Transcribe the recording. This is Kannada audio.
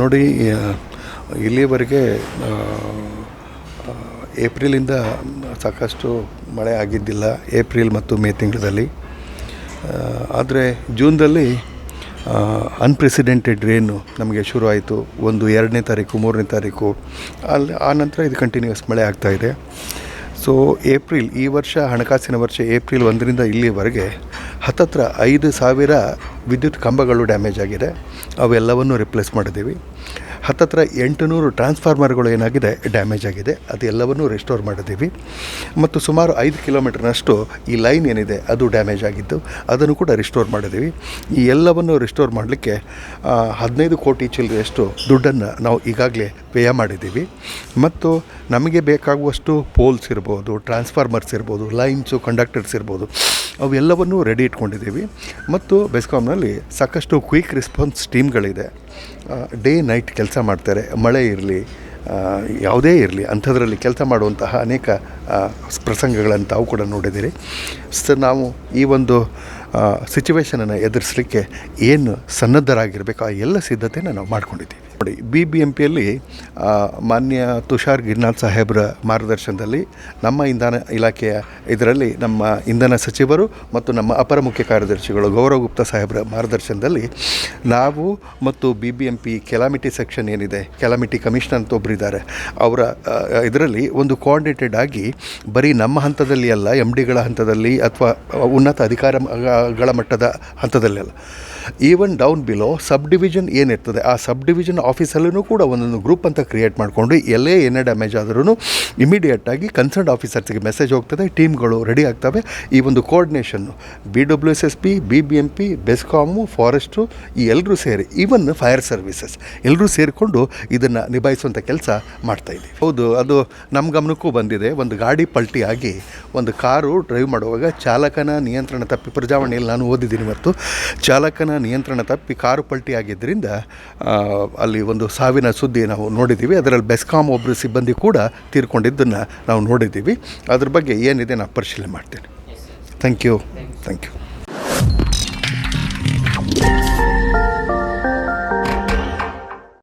ನೋಡಿ ಇಲ್ಲಿಯವರೆಗೆ ಏಪ್ರಿಲಿಂದ ಸಾಕಷ್ಟು ಮಳೆ ಆಗಿದ್ದಿಲ್ಲ, ಏಪ್ರಿಲ್ ಮತ್ತು ಮೇ ತಿಂಗಳಲ್ಲಿ. ಆದರೆ ಜೂನ್ದಲ್ಲಿ ಅನ್ಪ್ರೆಸಿಡೆಂಟೆಡ್ ರೇನು ನಮಗೆ ಶುರು ಆಯಿತು ಒಂದು ಎರಡನೇ ತಾರೀಕು, ಮೂರನೇ ತಾರೀಕು. ಅಲ್ಲಿ ಆ ನಂತರ ಇದು ಕಂಟಿನ್ಯೂಸ್ ಮಳೆ ಆಗ್ತಾಯಿದೆ ಸೊ ಏಪ್ರಿಲ್ ಈ ವರ್ಷ ಹಣಕಾಸಿನ ವರ್ಷ ಏಪ್ರಿಲ್ ಒಂದರಿಂದ ಇಲ್ಲಿವರೆಗೆ ಹತ್ತತ್ರ ಐದು ಸಾವಿರ ವಿದ್ಯುತ್ ಕಂಬಗಳು ಡ್ಯಾಮೇಜ್ ಆಗಿದೆ. ಅವೆಲ್ಲವನ್ನು ರಿಪ್ಲೇಸ್ ಮಾಡಿದ್ದೀವಿ. ಹತ್ತತ್ರ ಎಂಟುನೂರು ಟ್ರಾನ್ಸ್ಫಾರ್ಮರ್ಗಳು ಏನಾಗಿದೆ ಡ್ಯಾಮೇಜ್ ಆಗಿದೆ. ಅದೆಲ್ಲವನ್ನೂ ರೆಸ್ಟೋರ್ ಮಾಡಿದ್ದೀವಿ. ಮತ್ತು ಸುಮಾರು ಐದು ಕಿಲೋಮೀಟರ್ನಷ್ಟು ಈ ಲೈನ್ ಏನಿದೆ, ಅದು ಡ್ಯಾಮೇಜ್ ಆಗಿದ್ದು, ಅದನ್ನು ಕೂಡ ರಿಸ್ಟೋರ್ ಮಾಡಿದ್ದೀವಿ. ಈ ಎಲ್ಲವನ್ನು ರಿಸ್ಟೋರ್ ಮಾಡಲಿಕ್ಕೆ ಹದಿನೈದು ಕೋಟಿ ಚಿಲ್ಲರೆಯಷ್ಟು ದುಡ್ಡನ್ನು ನಾವು ಈಗಾಗಲೇ ವ್ಯಯ ಮಾಡಿದ್ದೀವಿ. ಮತ್ತು ನಮಗೆ ಬೇಕಾಗುವಷ್ಟು ಪೋಲ್ಸ್ ಇರ್ಬೋದು, ಟ್ರಾನ್ಸ್ಫಾರ್ಮರ್ಸ್ ಇರ್ಬೋದು, ಲೈನ್ಸು, ಕಂಡಕ್ಟರ್ಸ್ ಇರ್ಬೋದು, ಅವೆಲ್ಲವನ್ನೂ ರೆಡಿ ಇಟ್ಕೊಂಡಿದ್ದೀವಿ. ಮತ್ತು ಬೆಸ್ಕಾಮ್ನಲ್ಲಿ ಸಾಕಷ್ಟು ಕ್ವಿಕ್ ರೆಸ್ಪಾನ್ಸ್ ಟೀಮ್ಗಳಿದೆ. ಡೇ, ನೈಟ್ ಕೆಲಸ ಮಾಡ್ತಾರೆ. ಮಳೆ ಇರಲಿ ಯಾವುದೇ ಇರಲಿ, ಅಂಥದ್ರಲ್ಲಿ ಕೆಲಸ ಮಾಡುವಂತಹ ಅನೇಕ ಪ್ರಸಂಗಗಳನ್ನು ತಾವು ಕೂಡ ನೋಡಿದ್ದೀರಿ ಸರ್, ನಾವು ಈ ಒಂದು ಸಿಚುವೇಶನನ್ನು ಎದುರಿಸಲಿಕ್ಕೆ ಏನು ಸನ್ನದ್ಧರಾಗಿರಬೇಕು ಆ ಎಲ್ಲ ಸಿದ್ಧತೆಯನ್ನು ನಾವು ಮಾಡ್ಕೊಂಡಿದ್ದೀವಿ. ನೋಡಿ ಬಿ ಬಿ ಎಂ ಪಿಯಲ್ಲಿ ಮಾನ್ಯ ತುಷಾರ್ ಗಿರ್ನಾಥ್ ಸಾಹೇಬ್ರ ಮಾರ್ಗದರ್ಶನದಲ್ಲಿ ನಮ್ಮ ಇಂಧನ ಇಲಾಖೆಯ ಇದರಲ್ಲಿ ನಮ್ಮ ಇಂಧನ ಸಚಿವರು ಮತ್ತು ನಮ್ಮ ಅಪರ ಮುಖ್ಯ ಕಾರ್ಯದರ್ಶಿಗಳು ಗೌರವ್ ಗುಪ್ತಾ ಸಾಹೇಬ್ರ ಮಾರ್ಗದರ್ಶನದಲ್ಲಿ ನಾವು ಮತ್ತು B B M P calamity section ಏನಿದೆ, ಕೆಲಾಮಿಟಿ ಕಮಿಷನರ್ ಅಂತ ಒಬ್ಬರಿದ್ದಾರೆ ಅವರ ಇದರಲ್ಲಿ ಒಂದು ಕೋಆರ್ಡಿನೇಟೆಡ್ ಆಗಿ ಬರೀ ನಮ್ಮ ಹಂತದಲ್ಲಿ ಅಲ್ಲ ಎಂ ಡಿಗಳ ಹಂತದಲ್ಲಿ ಅಥವಾ ಉನ್ನತ ಅಧಿಕಾರಗಳ ಮಟ್ಟದ ಹಂತದಲ್ಲಿ ಅಲ್ಲ. Even down below sub division ಏನಿರ್ತದೆ, ಆ ಸಬ್ ಡಿವಿಷನ್ ಆಫೀಸಲ್ಲೂ ಕೂಡ ಒಂದೊಂದು ಗ್ರೂಪ್ ಅಂತ ಕ್ರಿಯೇಟ್ ಮಾಡಿಕೊಂಡು, ಎಲ್ಲೇ ಏನೇ ಡ್ಯಾಮೇಜ್ ಆದ್ರೂ ಇಮಿಡಿಯೇಟಾಗಿ ಕನ್ಸರ್ನ್ ಆಫೀಸರ್ಸ್ಗೆ ಮೆಸೇಜ್ ಹೋಗ್ತದೆ ಟೀಮ್ಗಳು ರೆಡಿ ಆಗ್ತವೆ. ಈ ಒಂದು coordination B W S S P B B M P BESCOM forest ಈ ಎಲ್ಲರೂ ಸೇರಿ ಈವನ್ ಫೈರ್ ಸರ್ವಿಸಸ್ ಎಲ್ಲರೂ ಸೇರಿಕೊಂಡು ಇದನ್ನು ನಿಭಾಯಿಸುವಂಥ ಕೆಲಸ ಮಾಡ್ತಾಯಿದ್ದೀವಿ ಹೌದು, ಅದು ನಮ್ಮ ಗಮನಕ್ಕೂ ಬಂದಿದೆ, ಒಂದು ಗಾಡಿ ಪಲ್ಟಿಯಾಗಿ ಒಂದು ಕಾರು ಡ್ರೈವ್ ಮಾಡುವಾಗ ಚಾಲಕನ ನಿಯಂತ್ರಣ ತಪ್ಪಿ ಪ್ರಜಾವಾಣಿಯಲ್ಲಿ ನಾನು ಓದಿದ್ದೀನಿ ಮತ್ತು ಚಾಲಕನ ನಿಯಂತ್ರಣ ತಪ್ಪಿ ಕಾರು ಪಲ್ಟಿ ಆಗಿದ್ದರಿಂದ ಅಲ್ಲಿ ಒಂದು ಸಾವಿನ ಸುದ್ದಿ ನಾವು ನೋಡಿದ್ದೀವಿ. ಅದರಲ್ಲಿ ಬೆಸ್ಕಾಮ್ ಒಬ್ಬರು ಸಿಬ್ಬಂದಿ ಕೂಡ ತೀರ್ಕೊಂಡಿದ್ದನ್ನು ನಾವು ನೋಡಿದ್ದೀವಿ. ಅದ್ರ ಬಗ್ಗೆ ಏನಿದೆ ನಾನು ಪರಿಶೀಲನೆ ಮಾಡ್ತೇನೆ. Thank you thank you